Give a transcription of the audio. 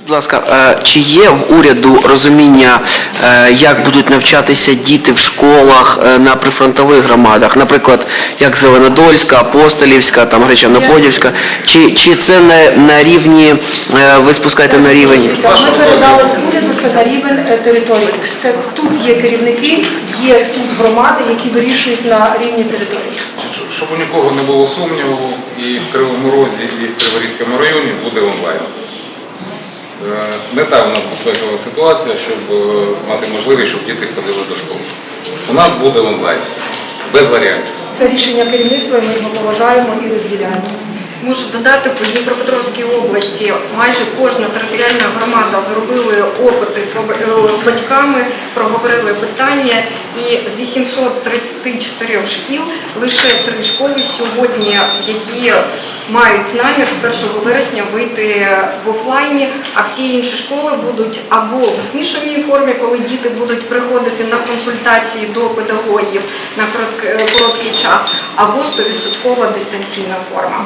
Будь ласка, е, чи є в уряду розуміння, е, як будуть навчатися діти в школах е, на прифронтових громадах, наприклад, як Зеленодольська, Апостолівська, там Гречаноподівська, чи, чи це на, на рівні, ви спускаєте на рівень? Ми передали з уряду це на рівень території. Це тут є керівники, є тут громади, які вирішують на рівні території. Щоб- Щоб у нікого не було сумніву, і в Кривому Розі, і в Криворізькому районі буде онлайн. Е, Мета у нас безпекова ситуація, щоб е, мати можливість, щоб діти ходили до школи. У нас буде онлайн, без варіантів. Це рішення керівництва, і ми його поважаємо і розділяємо. Можу додати, по Дніпропетровській області майже кожна територіальна громада зробили опити по- з батьками, проговорили питання, і з 834 шкіл лише три школи сьогодні, які мають намір з 1 вересня вийти в офлайні, а всі інші школи будуть або в змішаній формі, коли діти будуть приходити на консультації до педагогів на коротк- короткий час, або 100% дистанційна форма.